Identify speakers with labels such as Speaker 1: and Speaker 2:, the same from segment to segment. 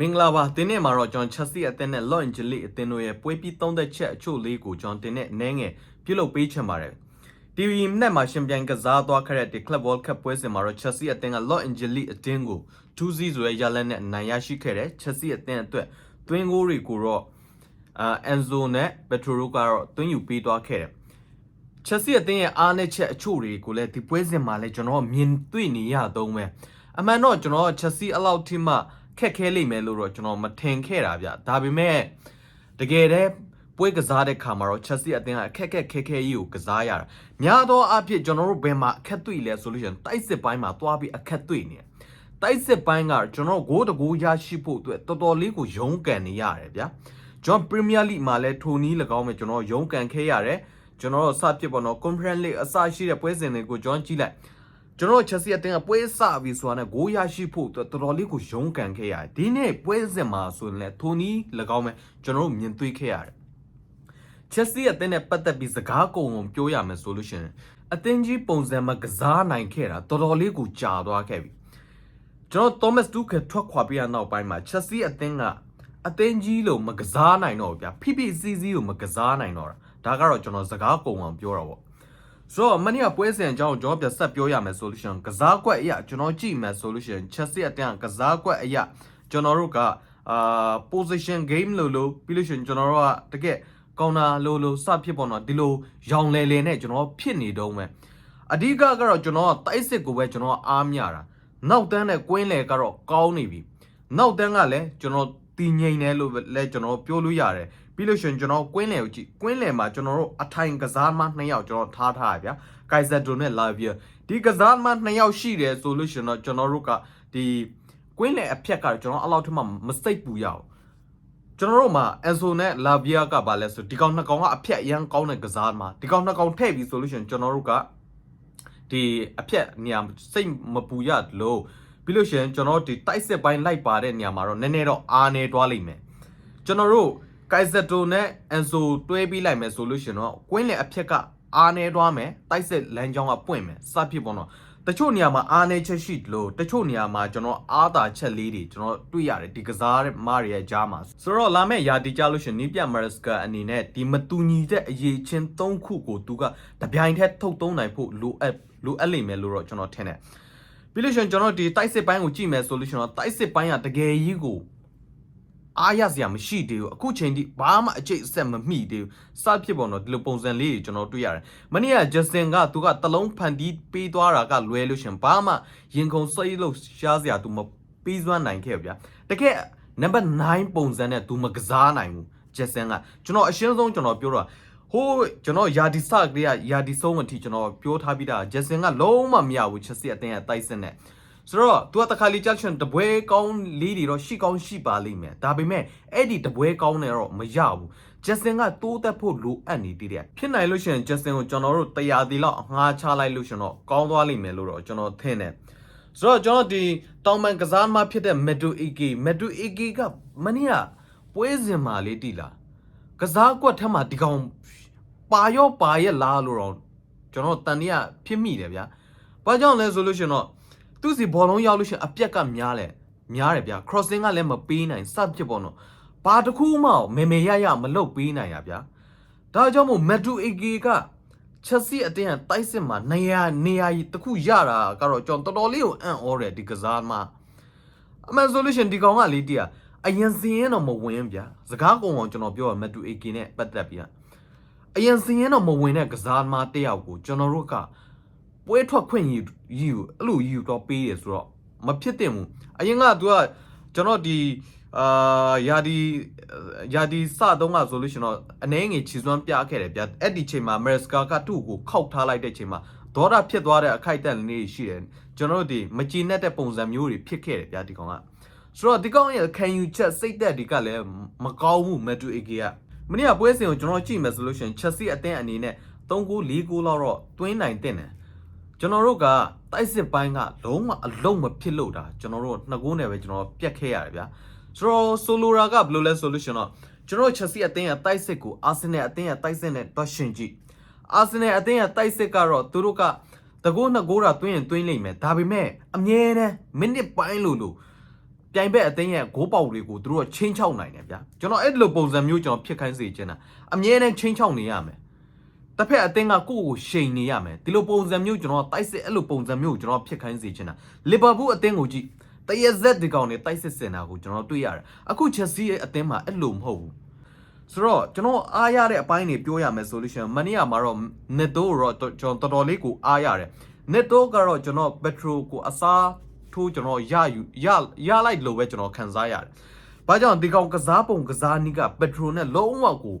Speaker 1: မင်္ဂလာပါတင်းနဲ့မှာတော့ကျွန်တော်ချက်စီအသင်းနဲ့ Los Angeles အသင်းတို့ရဲ့ပွဲပြီးသုံးသက်ချက်အချို့လေးကိုကျွန်တော်တင်းနဲ့အနေငယ်ပြုလုပ်ပေးချင်ပါတယ် TV နဲ့မှာရှင်ပြိုင်ကစားသွားခဲ့တဲ့ဒီ Club World Cup ပွဲစဉ်မှာတော့ Chelsea အသင်းက Los Angeles အသင်းကို2-0ဆိုတဲ့ရလဒ်နဲ့အနိုင်ရရှိခဲ့တယ် Chelsea အသင်းအတွက်သွင်းဂိုးတွေကိုတော့အာ Enzo နဲ့ Petro ကတော့သွင်းယူပေးသွားခဲ့တယ်ချက်စီအသင်းရဲ့အားနည်းချက်အချို့တွေကိုလည်းဒီပွဲစဉ်မှာလည်းကျွန်တော်မြင်တွေ့နေရတော့မယ်အမှန်တော့ကျွန်တော်ချက်စီအလောက်ထိမှ ခက်ခဲလိမ့်မယ်လို့တော့ကျွန်တော်မထင်ခဲ့တာဗျဒါပေမဲ့တကယ်တည်းပွဲကစားတဲ့ခါမှာတော့ချက်စီအသင်းကအခက်ခက်ခဲခဲကြီးကိုကစားရတာများသောအားဖြင့်ကျွန်တော်တို့ဘယ်မှာအခက်တွေ့လဲဆိုလို့ရှိရင်တိုက်စစ်ပိုင်းမှာသွားပြီးအခက်တွေ့နေတယ်တိုက်စစ်ပိုင်းကကျွန်တော်ဂိုးတကူရရှိဖို့အတွက်တော်တော်လေးကိုရုန်းကန်နေရတယ်ဗျာကျွန်တော်ပရီးမီးယားလိမှာလည်းထိုနီး၎င်းပဲကျွန်တော်ရုန်းကန်ခဲ့ရတယ်ကျွန်တော်တို့စဖြစ်ပေါ့နော် conference league အစရှိတဲ့ပွဲစဉ်တွေကိုကျွန်တော်ကြည့်လိုက် ကျွန်တော် Chelsea အတင်းကပွဲစပြီဆိုတာနဲ့ဂိုးရရှိဖို့အတွက်တော်တော်လေးကိုရုန်းကန်ခဲ့ရတယ်ဒီနေ့ပွဲစဉ်မှာဆိုရင်လည်းထိုနီး၎င်းပဲကျွန်တော်တို့မြင်တွေ့ခဲ့ရတယ် Chelsea အတင်းနဲ့ပတ်သက်ပြီးစကားကုန်ကုန်ပြောရမယ်ဆိုလို့ရှိရင်အတင်းကြီးပုံစံမှာကစားနိုင်ခဲ့တာတော်တော်လေးကိုကြာသွားခဲ့ပြီကျွန်တော် Thomas Tuchel ထွက်ခွာပြီးတဲ့နောက်ပိုင်းမှာ Chelsea အတင်းကအတင်းကြီးလို့မကစားနိုင်တော့ဘူးဗျာဖိဖိစီးစီးကိုမကစားနိုင်တော့တာဒါကတော့ကျွန်တော်စကားကုန်အောင်ပြောတာပေါ့ ဆိုတော့မနေ့ကပွဲစဉ်အကြောင်းကျွန်တော်ပြဆက်ပြောရမယ်ဆိုလို့ရှိရင်ကစားကွက်အရာကျွန်တော်ကြည့်မယ်ဆိုလို့ရှိရင် Chelsea အတင်းကကစားကွက်အရာကျွန်တော်တို့ကအာ position game လို့လို့ပြီးလို့ရှိရင်ကျွန်တော်တို့ကတကယ်ကောင်းတာလို့လို့စဖြစ်ပေါ်တော့ဒီလိုရောင်လဲလဲနဲ့ကျွန်တော်ဖြစ်နေတော့မယ်အဓိကကတော့ကျွန်တော်ကတိုက်စစ်ကိုပဲကျွန်တော်အားမြတာနောက်တန်းနဲ့ကွင်းလေကတော့ကောင်းနေပြီနောက်တန်းကလည်းကျွန်တော် တည်ငြိမ်တယ်လို့လည်းကျွန်တော်ပြောလို့ရတယ်ပြီးလို့ရှိရင်ကျွန်တော်ကွင်းလေကိုကြည့်ကွင်းလေမှာကျွန်တော်တို့အထိုင်ကစားမနှစ်ယောက်ကျွန်တော်ထားထားရဗျာကိုက်ဇက်ဒိုနဲ့လာဗီယာဒီကစားမနှစ်ယောက်ရှိတယ်ဆိုလို့ရှိရင်တော့ကျွန်တော်တို့ကဒီကွင်းလေအဖြက်ကကျွန်တော်အဲ့လောက်ထမှမစိတ်ပူရအောင်ကျွန်တော်တို့မှာအန်ဆိုနဲ့လာဗီယာကပါလဲဆိုဒီကောင်နှစ်ကောင်ကအဖြက်အရန်ကောင်းတဲ့ကစားမှာဒီကောင်နှစ်ကောင်ထည့်ပြီးဆိုလို့ရှိရင်ကျွန်တော်တို့ကဒီအဖြက်နေရာစိတ်မပူရလို့ ပြီးလို့ရှိရင်ကျွန်တော်တို့ဒီတိုက်စစ်ပိုင်းလိုက်ပါတဲ့နေရာမှာတော့နည်းနည်းတော့အားနေသွားလိမ့်မယ်ကျွန်တော်တို့ကိုက်ဇက်တိုနဲ့အန်ဆိုတွဲပြီးလိုက်မယ်ဆိုလို့ရှိရင်တော့ကွင်းလေအဖြက်ကအားနေသွားမယ်တိုက်စစ်လမ်းကြောင်းကပွင့်မယ်စဖြစ်ပေါ့နော်တချို့နေရာမှာအားနေချက်ရှိတယ်လို့တချို့နေရာမှာကျွန်တော်အားသာချက်လေးတွေကျွန်တော်တွေ့ရတယ်ဒီကစားတဲ့မားတွေရဲ့ကြားမှာဆိုတော့လာမယ့်ယာတီကြလို့ရှရင်နီးပြမရစကာအနေနဲ့ဒီမတူညီတဲ့အရေးချင်း၃ခုကိုသူကတပြိုင်တည်းထုတ်သုံးနိုင်ဖို့လိုအပ်လိုအပ်လိမ့်မယ်လို့တော့ကျွန်တော်ထင်တယ် ပြီးလို့ရှရင်ကျွန်တော်ဒီတိုက်စစ်ပိုင်းကိုကြည့်မယ်ဆိုလို့ရှရင်တော့တိုက်စစ်ပိုင်းကတကယ်ကြီးကိုအားရစရာမရှိသေးဘူးအခုချိန်ထိဘာမှအကျိတ်အဆက်မမိသေးဘူးစဖြစ်ပေါ်တော့ဒီလိုပုံစံလေးတွေကျွန်တော်တွေ့ရတယ်မနေ့ကဂျက်စင်ကသူကတလုံးဖန်တီးပေးသွားတာကလွဲလို့ရှရင်ဘာမှရင်ခုန်စိတ်လို့ရှားစရာသူမပြီးစွမ်းနိုင်ခဲ့ဘူးဗျာတကယ်နံပါတ်9ပုံစံနဲ့သူမကစားနိုင်ဘူးဂျက်စင်ကကျွန်တော်အရှင်းဆုံးကျွန်တော်ပြောတာ ဟိုးကျွန်တော်ယာဒီစကလေးကယာဒီဆုံးအထိကျွန်တော်ပြောထားပြီးသားဂျက်စင်ကလုံးဝမရဘူးချက်စစ်အတင်းရဲ့တိုက်စစ်နဲ့ဆိုတော့ तू ကတခါလီချက်ရှင်တပွဲကောင်းလေးတွေတော့ရှိကောင်းရှိပါလိမ့်မယ်ဒါပေမဲ့အဲ့ဒီတပွဲကောင်းနေတော့မရဘူးဂျက်စင်ကတိုးတက်ဖို့လိုအပ်နေသေးတယ်ဖြစ်နိုင်လို့ရှိရင်ဂျက်စင်ကိုကျွန်တော်တို့တရားတီလောက်ငှားချလိုက်လို့ရှင်တော့ကောင်းသွားလိမ့်မယ်လို့တော့ကျွန်တော်ထင်တယ်ဆိုတော့ကျွန်တော်ဒီတောင်ပန်ကစားမဖြစ်တဲ့မက်ဒူအီကီမက်ဒူအီကီကမနေ့ကပွဲစဉ်မှာလေးတိလာ ကစားကွက်ထက်မှာဒီကောင်ပါရောပါရဲ့လားလို့တော့ကျွန်တော်တန်တရားဖြစ်မိတယ်ဗျာဘာကြောင့်လဲဆိုလို့ရှင်တော့သူစီဘောလုံးရောက်လို့ရှိရင်အပြက်ကများလဲများတယ်ဗျာ crossing ကလည်းမပေးနိုင်စဖြစ်ပေါ့နော်ဘာတစ်ခုမှမေမေရရမလုတ်ပေးနိုင်ရဗျာဒါကြောင့်မို့မက်ဒူအေဂီကချက်စီအတင်းတိုက်စစ်မှာနေရာနေရာတစ်ခုရတာကတော့ကျွန်တော်တော်တော်လေးကိုအံ့ဩတယ်ဒီကစားမှာအမှန်ဆိုလို့ရှိရင်ဒီကောင်ကလေးတည်း အရင်စင်းရင်တော့မဝင်ဗျာစကားကုံအောင်ကျွန်တော်ပြောရမက်ဒူအေဂီနဲ့ပတ်သက်ပြီးအရင်စင်းရင်တော့မဝင်တဲ့ကစားမတယောက်ကိုကျွန်တော်တို့ကပွဲထွက်ခွင့်ယူယူအဲ့လိုယူတော့ပေးတယ်ဆိုတော့မဖြစ်တင်ဘူးအရင်က तू ကကျွန်တော်ဒီအာယာဒီယာဒီစတော့ကဆိုလို့ရှင်တော့အနေငယ်ခြေစွမ်းပြခဲ့တယ်ဗျအဲ့ဒီချိန်မှာမရက်စကာကသူ့ကိုခောက်ထားလိုက်တဲ့ချိန်မှာဒေါ်တာဖြစ်သွားတဲ့အခိုက်အတန့်လေးရှိတယ်ကျွန်တော်တို့ဒီမကြည်နဲ့တဲ့ပုံစံမျိုးတွေဖြစ်ခဲ့တယ်ဗျဒီကောင်က ဆိုတော့ဒီကောင်ရဲ့ခံယူချက်စိတ်သက်ဒီကလည်းမကောင်းဘူးမက်တူအေဂီကမနေ့ကပွဲစဉ်ကိုကျွန်တော်ကြည့်မယ်ဆိုလို့ရှင်ချက်စီအတင်းအနေနဲ့3ဂိုး4ဂိုးလောက်တော့တွင်းနိုင်တဲ့တယ်ကျွန်တော်တို့ကတိုက်စစ်ပိုင်းကလုံးဝအလုံးမဖြစ်လို့တာကျွန်တော်တို့နှစ်ကိုးနဲ့ပဲကျွန်တော်ပြတ်ခဲ့ရတယ်ဗျာဆိုတော့ဆိုလိုရာကဘယ်လိုလဲဆိုလို့ရှင်တော့ကျွန်တော်ချက်စီအသင်းရဲ့တိုက်စစ်ကိုအာဆင်နယ်အသင်းရဲ့တိုက်စစ်နဲ့တွက်ရှင်ကြည့်အာဆင်နယ်အသင်းရဲ့တိုက်စစ်ကတော့သူတို့ကတကိုးနှစ်ကိုးတာတွင်းရင်တွင်းလိမ့်မယ်ဒါပေမဲ့အမြဲတမ်းမိနစ်ပိုင်းလို့လို့ ပြိုင်ဘက်အသင်းရဲ့ဂိုးပေါက်တွေကိုသူတို့ကချင်းချောက်နိုင်တယ်ဗျာကျွန်တော်အဲ့ဒီလိုပုံစံမျိုးကျွန်တော်ဖြစ်ခိုင်းစေချင်တာအမြဲတမ်းချင်းချောက်နေရမယ်တစ်ဖက်အသင်းကကိုယ့်ကိုရှိန်နေရမယ်ဒီလိုပုံစံမျိုးကျွန်တော်တိုက်စစ်အဲ့လိုပုံစံမျိုးကိုကျွန်တော်ဖြစ်ခိုင်းစေချင်တာလီဗာပူးအသင်းကိုကြည့်တရဇက်ဒီကောင်နဲ့တိုက်စစ်စင်တာကိုကျွန်တော်တွေ့ရတယ်အခုချက်စီရဲ့အသင်းမှာအဲ့လိုမဟုတ်ဘူးဆိုတော့ကျွန်တော်အားရတဲ့အပိုင်းတွေပြောရမယ်ဆိုလို့ရှိရင်မနေ့ကမှာတော့ netto ကိုတော့ကျွန်တော်တော်တော်လေးကိုအားရတယ် netto ကတော့ကျွန်တော် petrol ကိုအစား ထိုးကျွန်တော်ရယူရရလိုက်လို့ပဲကျွန်တော်ခံစားရတယ်။ဘာကြောင့်ဒီကောင်ကစားပုံကစားနည်းက petrol နဲ့လုံးဝကို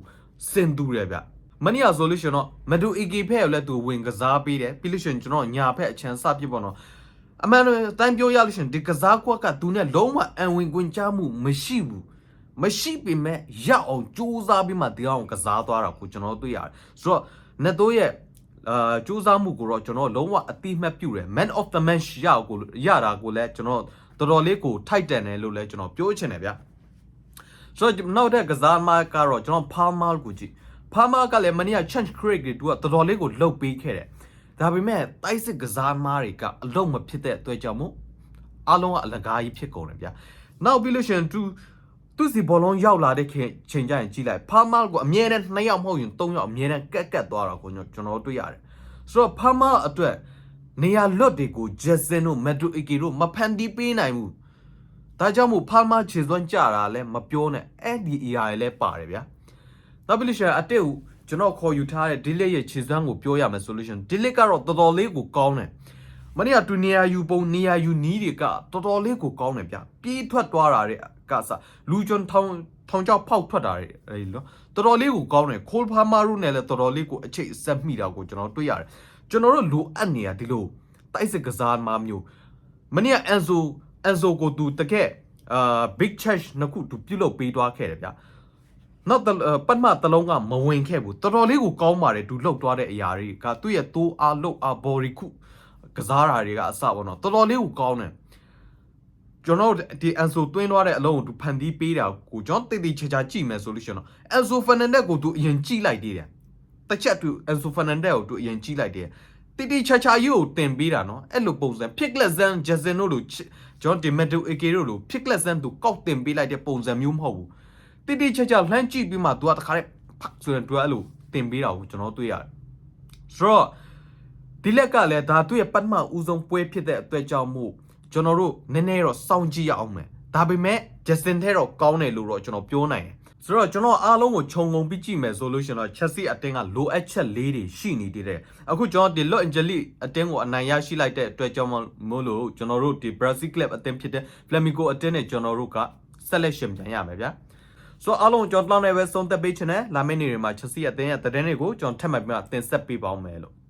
Speaker 1: စင်တူတယ်ဗျ။မနေ့ကဆိုလို့ရှိရင်တော့မဒူအီဂီဖက်ကိုလည်းသူဝင်ကစားပေးတယ်ပြီးလို့ရှိရင်ကျွန်တော်ညာဖက်အချမ်းစပြစ်ပေါ့နော်။အမှန်တော့တိုင်းပြောရလို့ရှိရင်ဒီကစားကွက်ကသူနဲ့လုံးဝအံဝင်ကွင်ချမှုမရှိဘူး။မရှိပေမဲ့ရအောင်စူးစမ်းပြီးမှတရားအောင်ကစားသွားတာကိုကျွန်တော်တွေ့ရတယ်ဆိုတော့နတ်တို့ရဲ့ အာစူးစမ်းမှုကိုတော့ကျွန်တော်လုံးဝအတိမတ်ပြုတယ် man of the match ရအောင်ကိုရတာကိုလည်းကျွန်တော်တော်တော်လေးကိုထိုက်တန်တယ်လို့လည်းကျွန်တော်ပြောချင်တယ်ဗျဆိုတော့နောက်တဲ့ကစားမကတော့ကျွန်တော်ဖာမာကိုကြည့်ဖာမာကလည်းမနေ့က chance create တွေသူကတော်တော်လေးကိုလှုပ်ပေးခဲ့တယ်ဒါပေမဲ့တိုက်စစ်ကစားမားတွေကအလုံးမဖြစ်တဲ့အတွက်ကြောင့်မို့အားလုံးကအလကားကြီးဖြစ်ကုန်တယ်ဗျနောက်ပြီးလို့ရှိရင်သူ သူစီဘောလုံးရောက်လာတဲ့ခင်ချိန်ကျရင်ကြည့်လိုက်ဖာမာကိုအမြဲတမ်း2ယောက်မဟုတ်ရင်3ယောက်အမြဲတမ်းကက်ကက်သွားတာကိုကျွန်တော်တွေ့ရတယ်ဆိုတော့ဖာမာအတွက်နေရာလွတ်တွေကိုဂျက်ဆင်တို့မက်ဒူအီကီတို့မဖန်တီးပေးနိုင်ဘူးဒါကြောင့်မို့ဖာမာခြေစွမ်းကြတာလည်းမပြောနဲ့အဲ့ဒီ ER လည်းပါတယ်ဗျာနောက်ပြီးလို့ရှိရင်အတက်ကိုကျွန်တော်ခေါ်ယူထားတဲ့ဒီလက်ရဲ့ခြေစွမ်းကိုပြောရမယ်ဆိုလို့ရှိရင်ဒီလက်ကတော့တော်တော်လေးကိုကောင်းတယ် မနေ့ကတူနေရာယူပုံနေရာယူနီးတွေကတော်တော်လေးကိုကောင်းတယ်ဗျပြေးထွက်သွားတာတဲ့ကစားလူကျွန်းထောင်ထောင်ချောက်ဖောက်ထွက်တာတွေအဲ့လိုတော်တော်လေးကိုကောင်းတယ်ခိုးဖားမာရုနဲ့လည်းတော်တော်လေးကိုအချိတ်အဆက်မိတာကိုကျွန်တော်တွေ့ရတယ်ကျွန်တော်တို့လိုအပ်နေတာဒီလိုတိုက်စစ်ကစားမမျိုးမနေ့ကအန်ဆိုအန်ဆိုကိုသူတကက်အာ big church နှစ်ခုသူပြုတ်လုပ်ပေးသွားခဲ့တယ်ဗျနောက်တပတ်မတလုံးကမဝင်ခဲ့ဘူးတော်တော်လေးကိုကောင်းပါတယ်သူလှုပ်သွားတဲ့အရာတွေကသူ့ရဲ့တိုးအားလှုပ်အား body ခု ကစားတာတွေကအစပေါ့နော်တော်တော်လေးကိုကောင်းတယ်ကျွန်တော်တို့ဒီအန်ဆိုတွင်းသွားတဲ့အလုံးကိုသူဖန်တီးပေးတာကိုကျွန်တော်တိတ်တိတ်ချာချာကြည့်မယ်ဆိုလို့ရှိရင်တော့အန်ဆိုဖာနန်ဒက်ကိုသူအရင်ကြည့်လိုက်သေးတယ်တစ်ချက်သူအန်ဆိုဖာနန်ဒက်ကိုသူအရင်ကြည့်လိုက်သေးတယ်တိတ်တိတ်ချာချာကြီးကိုတင်ပေးတာနော်အဲ့လိုပုံစံဖြစ်ကလက်ဆန်ဂျက်ဆင်တို့လိုကျွန်တော်ဒီမက်ဒူအေကေတို့လိုဖြစ်ကလက်ဆန်သူကောက်တင်ပေးလိုက်တဲ့ပုံစံမျိုးမဟုတ်ဘူးတိတ်တိတ်ချာချာလှမ်းကြည့်ပြီးမှသူကတခါတည်းဖတ်ဆိုရင်သူကအဲ့လိုတင်ပေးတာကိုကျွန်တော်တွေ့ရတယ်ဆိုတော့ ဒီလက်ကလည်းဒါသူ့ရဲ့ပတ်မဦးဆုံးပွဲဖြစ်တဲ့အတွက်ကြောင့်မို့ကျွန်တော်တို့နည်းနည်းတော့စောင့်ကြည့်ရအောင်မယ်ဒါပေမဲ့ Justin ထဲတော့ကောင်းတယ်လို့တော့ကျွန်တော်ပြောနိုင်တယ်ဆိုတော့ကျွန်တော်အားလုံးကိုခြုံငုံပြီးကြည့်မယ်ဆိုလို့ရှင်တော့ Chelsea အတင်းကလိုအပ်ချက်လေးတွေရှိနေသေးတယ်အခုကျွန်တော်ဒီ Los Angeles အတင်းကိုအနိုင်ရရှိလိုက်တဲ့အတွက်ကြောင့်မို့လို့ကျွန်တော်တို့ဒီ Brazil Club အတင်းဖြစ်တဲ့ Flamengo အတင်းနဲ့ကျွန်တော်တို့က selection ပြန်ရမယ်ဗျာဆိုတော့အားလုံးကျွန်တော်တောင်းနေပဲဆုံးသက်ပေးချင်တယ်လာမယ့်နေ့တွေမှာ Chelsea အတင်းရဲ့တည်င်းတွေကိုကျွန်တော်ထပ်မံပြီးတင်ဆက်ပေးပါဦးမယ်လို့